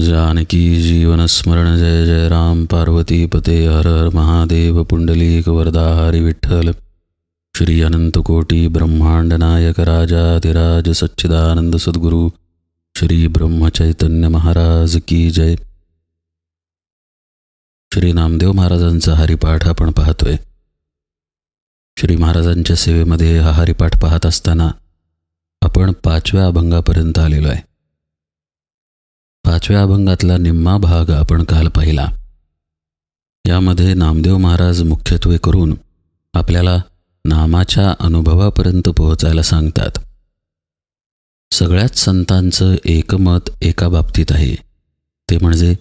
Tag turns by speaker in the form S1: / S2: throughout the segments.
S1: जानकी जीवनस्मरण जय जय राम पार्वती पते हर हर महादेव पुंडलीक वरदा हरी विठ्ठल। श्री अनंतकोटी ब्रह्मांड नायक राजाधिराज सच्चिदानंद सद्गुरू श्री ब्रह्मचैतन्य महाराज की जय। श्री नामदेव महाराजांचा हरिपाठ आपण पाहतोय. श्री महाराजांच्या सेवेमध्ये हा हरिपाठ पाहत असताना आपण पाचव्या अभंगापर्यंत आलेलो आहे. पाचव्या अभंगातला निम्मा भाग आपण काल पाहिला. यामध्ये नामदेव महाराज मुख्यत्वे करून आपल्याला नामाच्या अनुभवापर्यंत पोहोचायला सांगतात. सगळ्याच संतांचं एकमत एका बाबतीत आहे. ते म्हणजे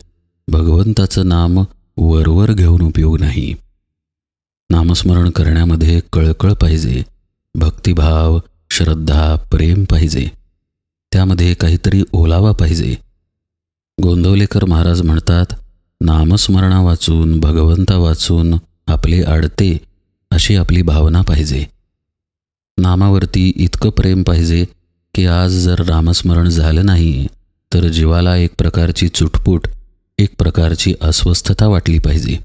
S1: भगवंताचं नाम वरवर घेऊन उपयोग नाही. नामस्मरण करण्यामध्ये कळकळ पाहिजे भक्तिभाव श्रद्धा प्रेम पाहिजे. त्यामध्ये काहीतरी ओलावा पाहिजे. गोंदवलेकर महाराज म्हणतात नामस्मरणा वाचून भगवंता वाचून आपले आडते अशी आपली भावना पाहिजे. नामावरती इतकं प्रेम पाहिजे की आज जर रामस्मरण झालं नाही तर जीवाला एक प्रकारची चुटपूट एक प्रकारची अस्वस्थता वाटली पाहिजे.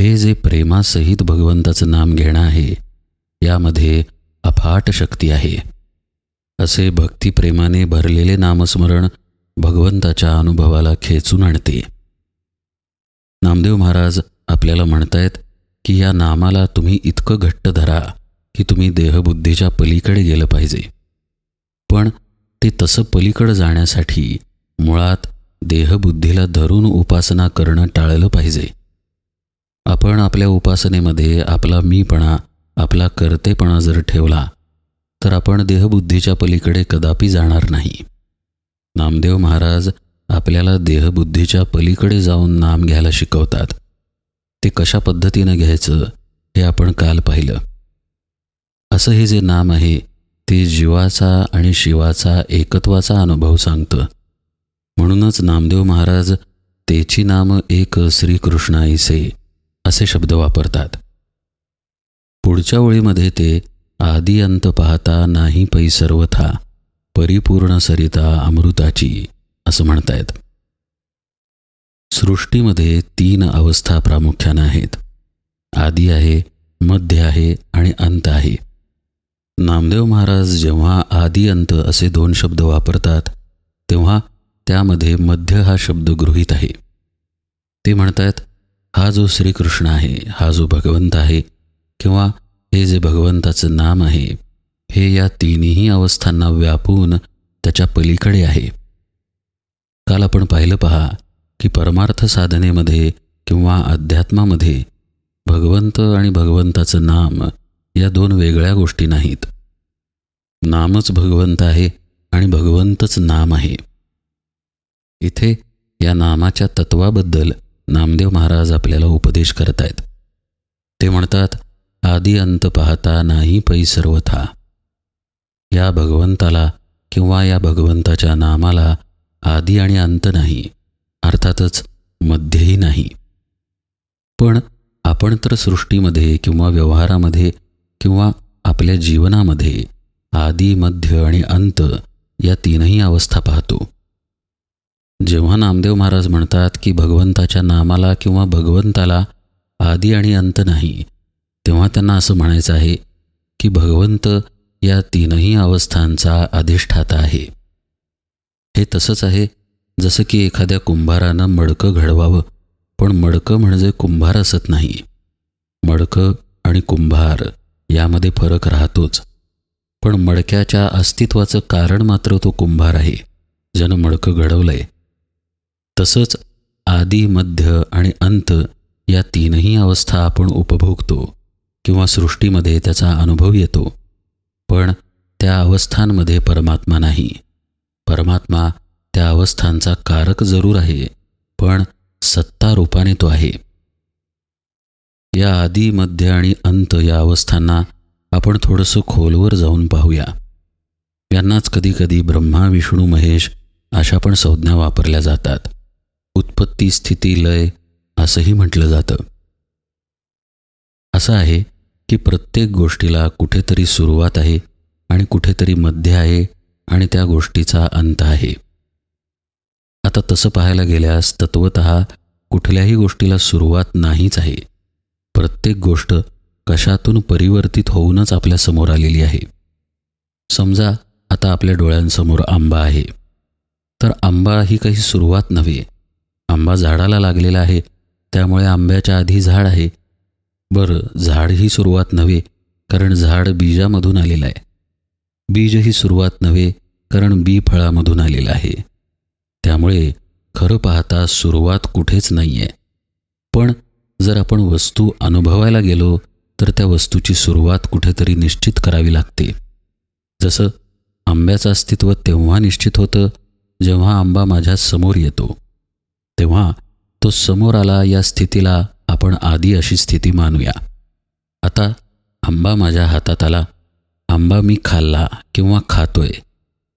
S1: हे जे प्रेमासहित भगवंताचं नाम घेणं आहे यामध्ये अफाट शक्ती आहे. असे भक्तिप्रेमाने भरलेले नामस्मरण भगवंताच्या अनुभवाला खेचून आणते. नामदेव महाराज आपल्याला म्हणतायत की या नामाला तुम्ही इतकं घट्ट धरा की तुम्ही देहबुद्धीच्या पलीकडे गेलं पाहिजे. पण ते तसं पलीकडं जाण्यासाठी मुळात देहबुद्धीला धरून उपासना करणं टाळलं पाहिजे. आपण आपल्या उपासनेमध्ये आपला मीपणा आपला कर्तेपणा जर ठेवला तर आपण देहबुद्धीच्या पलीकडे कदापि जाणार नाही. नामदेव महाराज आपल्याला देहबुद्धीच्या पलीकडे जाऊन नाम घ्यायला शिकवतात. ते कशा पद्धतीनं घ्यायचं हे आपण काल पाहिलं. असं हे जे नाम आहे ते जीवाचा आणि शिवाचा एकत्वाचा अनुभव सांगतं. म्हणूनच नामदेव महाराज तेची नाम एक श्रीकृष्णाईसे असे शब्द वापरतात. पुढच्या ओळीमध्ये ते आदी अंत पाहता नाही पै सर्वथा. परिपूर्ण सरिता अमृताची असं म्हणतायत. सृष्टीमध्ये तीन अवस्था प्रामुख्यानं आहेत. आदी आहे मध्य आहे आणि अंत आहे. नामदेव महाराज जेव्हा आदी अंत असे दोन शब्द वापरतात तेव्हा त्यामध्ये मध्य हा शब्द गृहीत आहे. ते म्हणतात हा जो श्रीकृष्ण आहे हा जो भगवंत आहे किंवा हे जे भगवंताचं नाम आहे हे या तिन्ही अवस्थांना व्यापून त्याच्या पलीकडे आहे. काल आपण पाहिलं पहा की परमार्थ साधनेमध्ये किंवा अध्यात्मामध्ये भगवंत आणि भगवंताचं नाम या दोन वेगळ्या गोष्टी नाहीत. नामच भगवंत आहे आणि भगवंतच नाम आहे. इथे या नामाच्या तत्वाबद्दल नामदेव महाराज आपल्याला उपदेश करत आहेत ते म्हणतात आदी अंत पाहता नाही पै सर्वथा. या भगवंताला किंवा या भगवंताच्या नामाला आधी आणि अंत नाही अर्थातच मध्यही नाही. पण आपण तर सृष्टीमध्ये किंवा व्यवहारामध्ये किंवा आपल्या जीवनामध्ये आदी मध्य आणि अंत या तीनही अवस्था पाहतो. जेव्हा नामदेव महाराज म्हणतात की भगवंताच्या नामाला किंवा भगवंताला आदी आणि अंत नाही तेव्हा त्यांना असं म्हणायचं आहे की भगवंत या तीनही अवस्थांचा अधिष्ठाता आहे. हे तसंच आहे जसं की एखाद्या कुंभारानं मडकं घडवावं पण मडकं म्हणजे कुंभार असत नाही. मडकं आणि कुंभार यामध्ये फरक राहतोच. पण मडक्याच्या अस्तित्वाचं कारण मात्र तो कुंभार आहे ज्यानं मडकं घडवलंय. तसंच आदी मध्य आणि अंत या तीनही अवस्था आपण उपभोगतो किंवा सृष्टीमध्ये त्याचा अनुभव येतो. पण त्या अवस्थांमध्ये परमात्मा नाही. परमात्मा त्या अवस्थांचा कारक जरूर आहे पण सत्ता रूपाने तो आहे. या आदी मध्य आणि अंत या अवस्थांना आपण थोडंसं खोलवर जाऊन पाहूया. यांनाच कधीकधी ब्रह्मा विष्णू महेश अशा पण संज्ञा वापरल्या जातात. उत्पत्ती स्थिती लय असंही म्हटलं जातं. असं आहे की प्रत्येक गोष्टीला कुठेतरी सुरुवात आहे आणि कुठेतरी मध्य आहे आणि त्या गोष्टीचा अंत आहे. आता तसं पाहायला गेल्यास तत्वत कुठल्याही गोष्टीला सुरुवात नाहीच आहे. प्रत्येक गोष्ट कशातून परिवर्तित होऊनच आपल्यासमोर आलेली आहे. समजा आता आपल्या डोळ्यांसमोर आंबा आहे. तर आंबा ही काही सुरुवात नव्हे. आंबा झाडाला लागलेला आहे. त्यामुळे आंब्याच्या आधी झाड आहे. बरं झाड ही सुरुवात नव्हे कारण झाड बीजामधून आलेलं आहे. बीज ही सुरुवात नव्हे कारण बी फळामधून आलेलं आहे. त्यामुळे खरं पाहता सुरुवात कुठेच नाही आहे पण जर आपण वस्तू अनुभवायला गेलो तर त्या वस्तूची सुरुवात कुठेतरी निश्चित करावी लागते. जसं आंब्याचं अस्तित्व तेव्हा निश्चित होतं जेव्हा आंबा माझ्यासमोर येतो. तेव्हा तो समोर आला या स्थितीला आपण आधी अशी स्थिती मानूया. आता आंबा माझ्या हातात आला. आंबा मी खाल्ला किंवा खातोय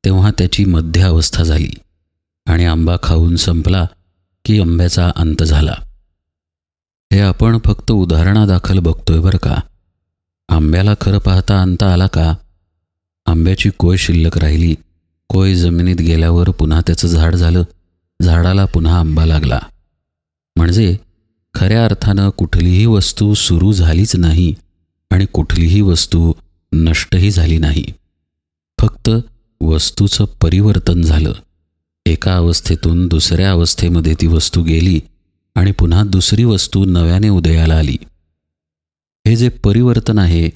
S1: तेव्हा त्याची मध्य अवस्था झाली आणि आंबा खाऊन संपला की आंब्याचा अंत झाला. हे आपण फक्त उदाहरणादाखल बघतोय बरं का. आंब्याला खरं पाहता अंत आला का? आंब्याची कोय शिल्लक राहिली? कोय जमिनीत गेल्यावर पुन्हा त्याचं झाड झालं? झाडाला पुन्हा आंबा लागला. म्हणजे खऱ्या अर्थानं कुठलीही वस्तू सुरू झालीच नाही आणि कुठलीही वस्तू नष्टही झाली नाही. फक्त वस्तूचं परिवर्तन झालं. एका अवस्थेतून दुसऱ्या अवस्थेमध्ये ती वस्तू गेली आणि पुन्हा दुसरी वस्तू नव्याने उदयाला आली. हे जे परिवर्तन आहे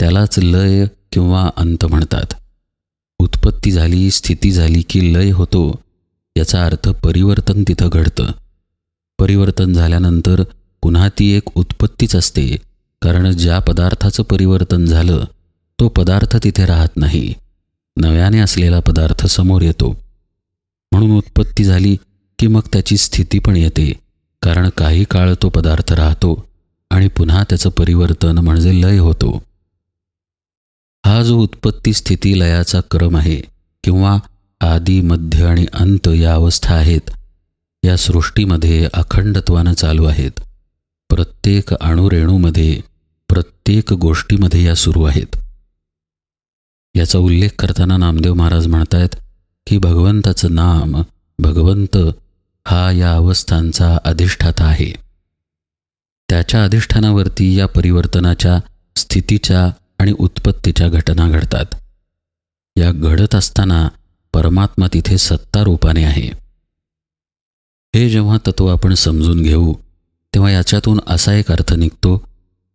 S1: त्यालाच लय किंवा अंत म्हणतात. उत्पत्ती झाली स्थिती झाली की लय होतो याचा अर्थ परिवर्तन तिथं घडतं. परिवर्तन झाल्यानंतर पुन्हा ती एक उत्पत्तीच असते. कारण ज्या पदार्थाचं परिवर्तन झालं तो पदार्थ तिथे राहत नाही. नव्याने असलेला पदार्थ समोर येतो. म्हणून उत्पत्ती झाली की मग त्याची स्थिती पण येते. कारण काही काळ तो पदार्थ राहतो आणि पुन्हा त्याचं परिवर्तन म्हणजे लय होतो. हा जो उत्पत्ती स्थिती लयाचा क्रम आहे किंवा आदी मध्य आणि अंत या अवस्था आहेत या सृष्टीमध्ये अखंडत्वानं चालू आहेत. प्रत्येक अणुरेणूमध्ये प्रत्येक गोष्टीमध्ये या सुरू आहेत. याचा उल्लेख करताना नामदेव महाराज म्हणतायत की भगवंताचं नाम भगवंत हा या अवस्थांचा अधिष्ठाता आहे. त्याच्या अधिष्ठानावरती या परिवर्तनाच्या स्थितीच्या आणि उत्पत्तीच्या घटना घडतात. या घडत असताना परमात्मा तिथे सत्तारूपाने आहे. हे जेव्हा तत्व आपण समजून घेऊ तेव्हा याच्यातून असा एक अर्थ निघतो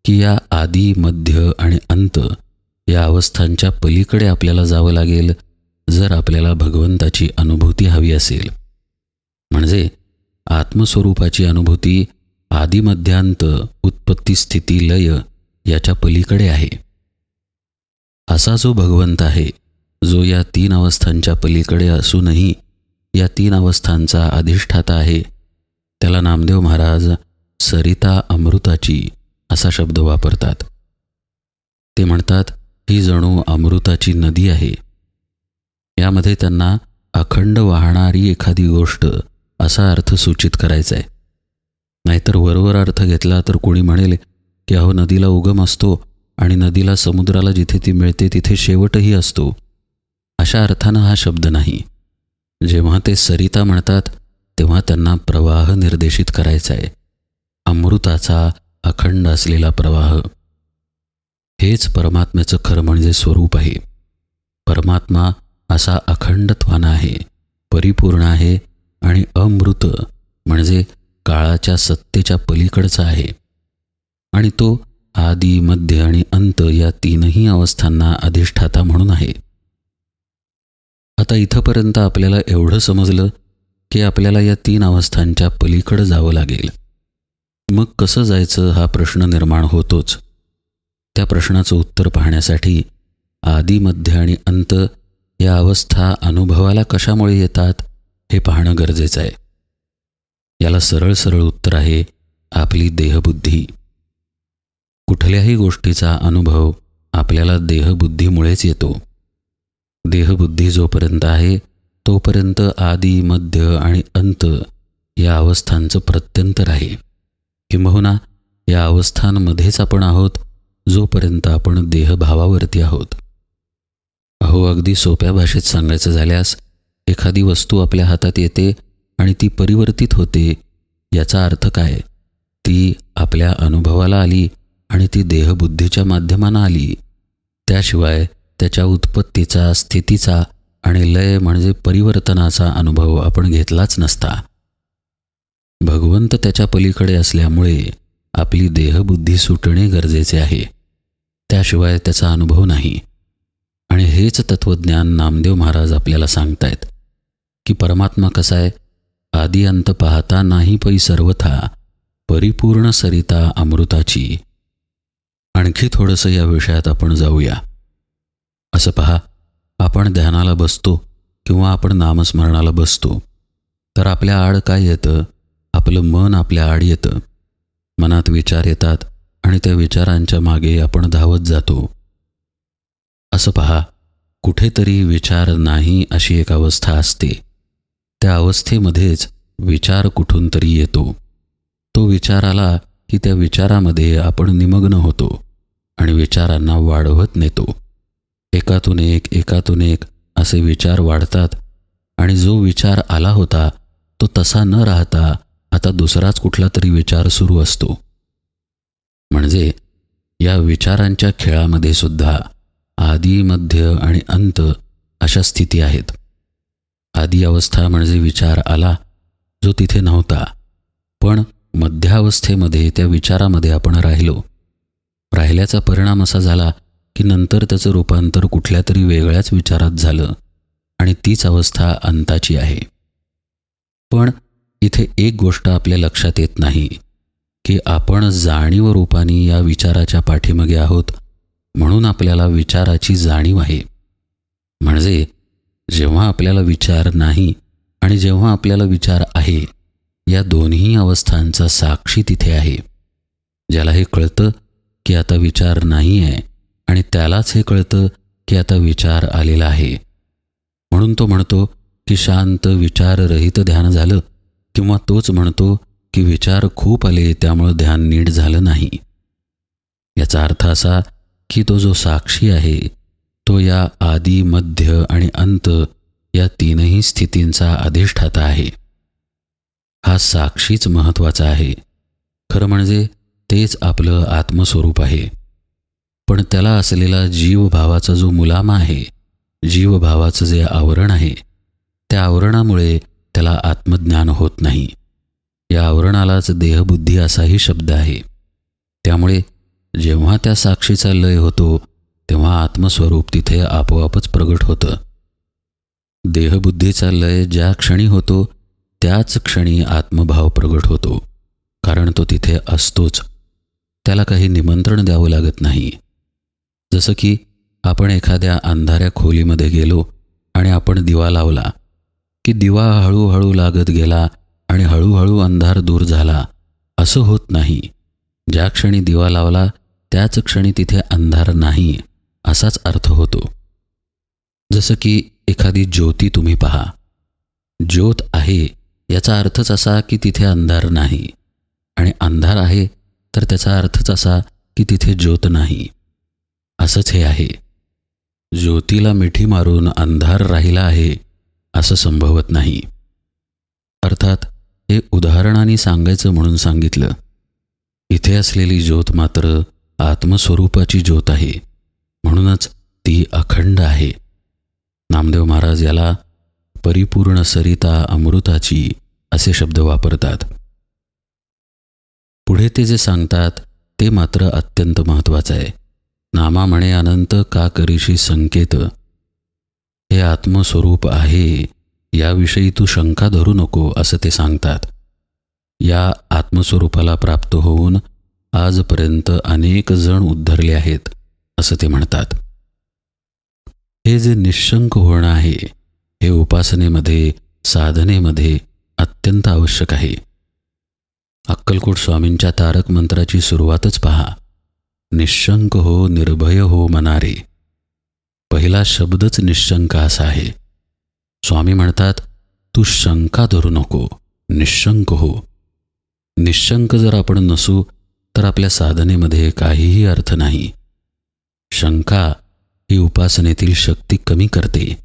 S1: की या आदी मध्य आणि अंत या अवस्थांच्या पलीकडे आपल्याला जावं लागेल जर आपल्याला भगवंताची अनुभूती हवी असेल. म्हणजे आत्मस्वरूपाची अनुभूती आदिमध्यांत उत्पत्ती स्थिती लय याच्या पलीकडे आहे. असा जो भगवंत आहे जो या तीन अवस्थांच्या पलीकडे असूनही या तीन अवस्थांचा अधिष्ठाता आहे. त्याला नामदेव महाराज सरिता अमृताची असा शब्द वापरतात. ते म्हणतात ही जणू अमृताची नदी आहे. यामध्ये त्यांना अखंड वाहणारी एखादी गोष्ट असा अर्थ सूचित करायचा आहे नाहीतर वरवर अर्थ घेतला तर कोणी म्हणेल की अहो नदीला उगम असतो आणि नदीला समुद्राला जिथे ती मिळते तिथे शेवटही असतो. अशा अर्थानं हा शब्द नाही. जेव्हा ते सरिता म्हणतात तेव्हा त्यांना प्रवाह निर्देशित करायचा आहे अमृताचा अखंड असलेला प्रवाह. हेच परमात्म्याचं खरं म्हणजे स्वरूप आहे. परमात्मा असा अखंडत्वानं आहे परिपूर्ण आहे आणि अमृत म्हणजे काळाच्या सत्तेच्या पलीकडचा आहे. आणि तो आदी मध्य आणि अंत या तीनही अवस्थांना अधिष्ठाता म्हणून आहे. आता इथंपर्यंत आपल्याला एवढं समजलं की आपल्याला या तीन अवस्थांच्या पलीकडं जावं लागेल. मग कसं जायचं हा प्रश्न निर्माण होतोच. त्या प्रश्नाचं उत्तर पाहण्यासाठी आदी मध्य आणि अंत या अवस्था अनुभवाला कशामुळे येतात हे पाहणं गरजेचं आहे. याला सरळ सरळ उत्तर आहे आपली देहबुद्धी. कुठल्याही गोष्टीचा अनुभव आपल्याला देहबुद्धीमुळेच येतो. देहबुद्धी जोपर्यंत आहे तोपर्यंत आदी मध्य आणि अंत या अवस्थांचं प्रत्यंतर आहे किंबहुना या अवस्थांमध्येच आपण आहोत जोपर्यंत आपण देहभावावरती आहोत. अहो अगदी सोप्या भाषेत सांगायचं झाल्यास एखादी वस्तू आपल्या हातात येते आणि ती परिवर्तित होते याचा अर्थ काय? ती आपल्या अनुभवाला आली आणि ती देहबुद्धीच्या माध्यमानं आली. त्याशिवाय त्याच्या उत्पत्तीचा स्थितीचा आणि लय म्हणजे परिवर्तनाचा अनुभव आपण घेतलाच नसता. भगवंत त्याच्या पलीकडे असल्यामुळे आपली देहबुद्धी सुटणे गरजेचे आहे. त्याशिवाय त्याचा अनुभव नाही. आणि हेच तत्त्वज्ञान नामदेव महाराज आपल्याला सांगतायत की परमात्मा कसा आहे? आदी अंत पाहता नाही पै सर्वथा परिपूर्ण सरिता अमृताची. आणखी थोडंसं या विषयात आपण जाऊया. असं पहा आपण ध्यानाला बसतो किंवा आपण नामस्मरणाला बसतो तर आपल्या आड काय येतं? आपलं मन आपल्या आड येतं. मनात विचार येतात आणि त्या विचारांच्या मागे आपण धावत जातो. असं पहा कुठेतरी विचार नाही अशी एक अवस्था असते. त्या अवस्थेमध्येच विचार कुठून तरी येतो. तो विचार आला की त्या विचारामध्ये आपण निमग्न होतो आणि विचारांना वाढवत नेतो. एकातून एक एकातून एक असे विचार वाढतात. आणि जो विचार आला होता तो तसा न राहता आता दुसराच कुठला तरी विचार सुरू असतो. म्हणजे या विचारांच्या खेळामध्ये सुद्धा आदी मध्य आणि अंत अशा स्थिती आहेत. आदी अवस्था म्हणजे विचार आला जो तिथे नव्हता. पण मध्यावस्थेमध्ये त्या विचारामध्ये आपण राहिलो. राहिल्याचा परिणाम असा झाला की नंतर त्याचं रूपांतर कुठल्या तरी वेगळ्याच विचारात झालं आणि तीच अवस्था अंताची आहे. पण इथे एक गोष्ट आपल्या लक्षात येत नाही की आपण जाणीव रूपाने या विचाराच्या पाठीमागे आहोत म्हणून आपल्याला विचाराची जाणीव आहे. म्हणजे जेव्हा आपल्याला विचार नाही आणि जेव्हा आपल्याला विचार आहे या दोन्ही अवस्थांचा साक्षी तिथे आहे. ज्याला हे कळतं की आता विचार नाही आहे आणि त्यालाच हे कळतं की आता विचार आलेला आहे. म्हणून तो म्हणतो की शांत विचाररहित ध्यान झालं किंवा तोच म्हणतो की विचार खूप आले त्यामुळं ध्यान नीट झालं नाही. याचा अर्थ असा की तो जो साक्षी आहे तो या आदी मध्य आणि अंत या तीनही स्थितींचा अधिष्ठाता आहे. हा साक्षीच महत्त्वाचा आहे. खरं म्हणजे तेच आपलं आत्मस्वरूप आहे. पण त्याला असलेला जीवभावाचा जो मुलामा आहे जीवभावाचं जे आवरण आहे त्या आवरणामुळे त्याला आत्मज्ञान होत नाही. या आवरणालाच देहबुद्धी असाही शब्द आहे. त्यामुळे जेव्हा त्या साक्षीचा लय होतो तेव्हा आत्मस्वरूप तिथे आपोआपच प्रगट होतं. देहबुद्धीचा लय ज्या क्षणी होतो त्याच क्षणी आत्मभाव प्रगट होतो कारण तो तिथे असतोच. त्याला काही निमंत्रण द्यावं लागत नाही. जसं की आपण एखाद्या अंधाऱ्या खोलीमध्ये गेलो आणि आपण दिवा लावला की दिवा हळूहळू लागत गेला आणि हळूहळू अंधार दूर झाला असं होत नाही. ज्या क्षणी दिवा लावला त्याच क्षणी तिथे अंधार नाही असाच अर्थ होतो. जसं की एखादी ज्योती तुम्ही पहा. ज्योत आहे याचा अर्थच असा की तिथे अंधार नाही. आणि अंधार आहे तर त्याचा अर्थच असा की तिथे ज्योत नाही. असंच हे आहे. ज्योतीला मिठी मारून अंधार राहिला आहे असं संभवत नाही. अर्थात हे उदाहरणाने सांगायचं म्हणून सांगितलं. इथे असलेली ज्योत मात्र आत्मस्वरूपाची ज्योत आहे. म्हणूनच ती अखंड आहे. नामदेव महाराज याला परिपूर्ण सरिता अमृताची असे शब्द वापरतात. पुढे ते जे सांगतात ते मात्र अत्यंत महत्त्वाचं आहे. नामा म्हणे अनंत का करीशी संकेत? हे आत्मस्वरूप आहे याविषयी तू शंका धरू नको असं ते सांगतात. या आत्मस्वरूपाला प्राप्त होऊन आजपर्यंत अनेक जण उद्धरले आहेत असं ते म्हणतात. हे जे निशंक होणं आहे हे उपासनेमध्ये साधनेमध्ये अत्यंत आवश्यक आहे. अक्कलकोट स्वामींच्या तारक मंत्राची सुरुवातच पहा. निशंक हो निर्भय हो म्हणारे पहिला शब्दच निशंक असा आहे. स्वामी म्हणतात तू शंका धरू नको निशंक हो. निशंक जर आपण नसू तर आपल्या साधनेमध्ये काहीही अर्थ नाही. शंका ही उपासनेतील शक्ती कमी करते.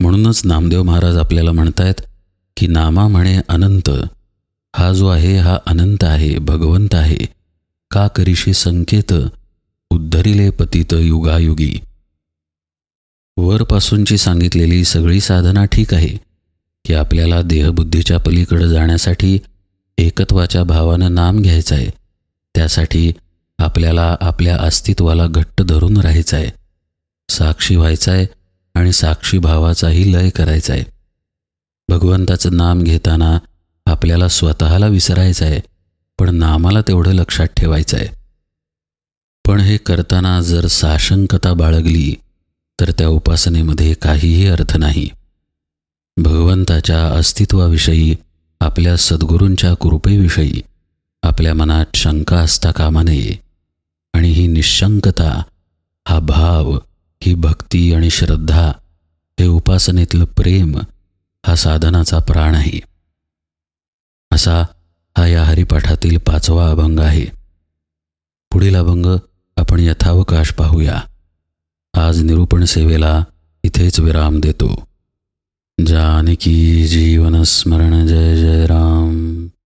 S1: म्हणूनच नामदेव महाराज आपल्याला म्हणतायत की नामा म्हणे अनंत. हा जो आहे हा अनंत आहे भगवंत आहे. का करीशी संकेत उद्धरिले पतित युगायुगी. वरपासूनची सांगितलेली सगळी साधना ठीक आहे की आपल्याला देहबुद्धीच्या पलीकडे जाण्यासाठी एकत्वाच्या भावानं नाम घ्यायचं आहे त्यासाठी आपल्याला आपल्या अस्तित्वाला घट्ट धरून राहायचं आहे साक्षी व्हायचं आहे आणि साक्षी भावाचाही लय करायचा आहे भगवंताचं नाम घेताना आपल्याला स्वतःला विसरायचं आहे पण नामाला तेवढं लक्षात ठेवायचं आहे पण हे करताना जर साशंकता बाळगली तर त्या उपासनेमध्ये काहीही अर्थ नाही. भगवंताच्या अस्तित्वाविषयी आपल्या सद्गुरूंच्या कृपेविषयी आपल्या मनात शंका असता कामा नये. आणि ही निशंकता हा भाव ही भक्ती आणि श्रद्धा हे उपासनेतलं प्रेम हा साधनाचा प्राण आहे. असा हा या हरिपाठातील पाचवा अभंग आहे. पुढील अभंग आपण यथावकाश पाहूया. आज निरूपण सेवेला इथेच विराम देतो. जानकी जीवन स्मरण जय जय राम.